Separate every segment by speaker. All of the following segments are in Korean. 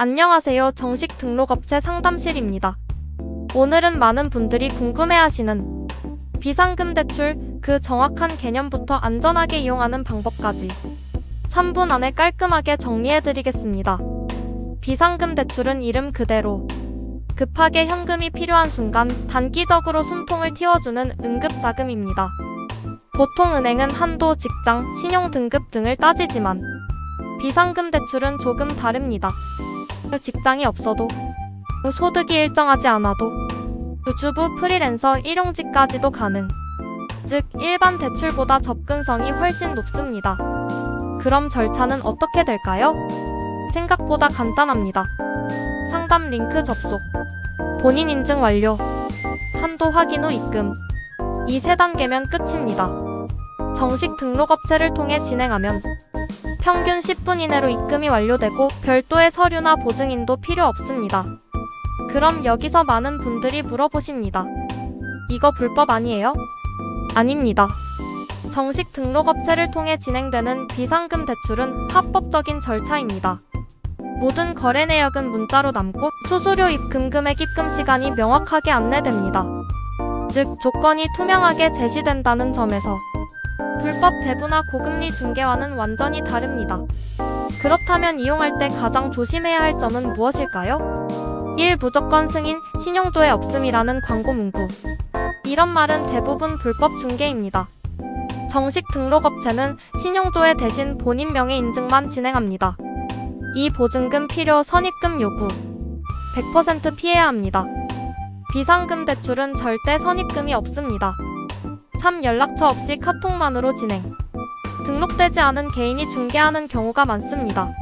Speaker 1: 안녕하세요. 정식 등록업체 상담실입니다. 오늘은 많은 분들이 궁금해하시는 비상금 대출 그 정확한 개념부터 안전하게 이용하는 방법까지 3분 안에 깔끔하게 정리해드리겠습니다. 비상금 대출은 이름 그대로 급하게 현금이 필요한 순간 단기적으로 숨통을 틔워주는 응급자금입니다. 보통 은행은 한도, 직장, 신용 등급 등을 따지지만 비상금 대출은 조금 다릅니다. 직장이 없어도 소득이 일정하지 않아도 주부 프리랜서 일용직까지도 가능. 즉 일반 대출보다 접근성이 훨씬 높습니다. 그럼 절차는 어떻게 될까요? 생각보다 간단합니다. 상담 링크 접속, 본인 인증 완료, 한도 확인 후 입금. 이 세 단계면 끝입니다. 정식 등록업체를 통해 진행하면 평균 10분 이내로 입금이 완료되고 별도의 서류나 보증인도 필요 없습니다. 그럼 여기서 많은 분들이 물어보십니다. 이거 불법 아니에요? 아닙니다. 정식 등록업체를 통해 진행되는 비상금 대출은 합법적인 절차입니다. 모든 거래 내역은 문자로 남고 수수료 입금 금액 입금 시간이 명확하게 안내됩니다. 즉 조건이 투명하게 제시된다는 점에서 불법 대부나 고금리 중개와는 완전히 다릅니다. 그렇다면 이용할 때 가장 조심해야 할 점은 무엇일까요? 1. 무조건 승인, 신용조회 없음이라는 광고 문구. 이런 말은 대부분 불법 중개입니다. 정식 등록업체는 신용조회 대신 본인 명의 인증만 진행합니다. 2. 보증금 필요 선입금 요구. 100% 피해야 합니다. 비상금 대출은 절대 선입금이 없습니다. 3. 연락처 없이 카톡만으로 진행. 등록되지 않은 개인이 중개하는 경우가 많습니다.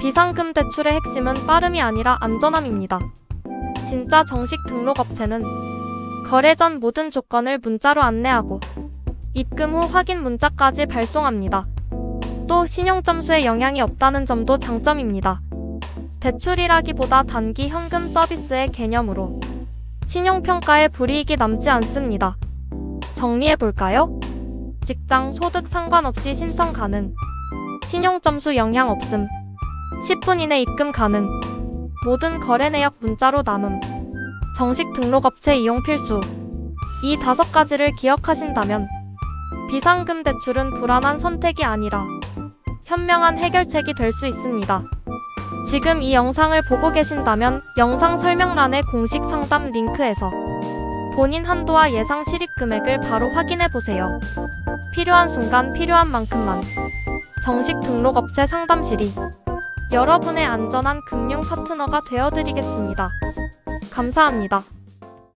Speaker 1: 비상금 대출의 핵심은 빠름이 아니라 안전함입니다. 진짜 정식 등록업체는 거래 전 모든 조건을 문자로 안내하고 입금 후 확인 문자까지 발송합니다. 또 신용점수에 영향이 없다는 점도 장점입니다. 대출이라기보다 단기 현금 서비스의 개념으로 신용평가에 불이익이 남지 않습니다. 정리해 볼까요? 직장, 소득 상관없이 신청 가능. 신용점수 영향 없음. 10분 이내 입금 가능. 모든 거래 내역 문자로 남음. 정식 등록업체 이용 필수. 이 다섯 가지를 기억하신다면 비상금 대출은 불안한 선택이 아니라 현명한 해결책이 될 수 있습니다. 지금 이 영상을 보고 계신다면 영상 설명란의 공식 상담 링크에서 본인 한도와 예상 실입 금액을 바로 확인해 보세요. 필요한 순간 필요한 만큼만 정식 등록업체 상담실이 여러분의 안전한 금융 파트너가 되어드리겠습니다. 감사합니다.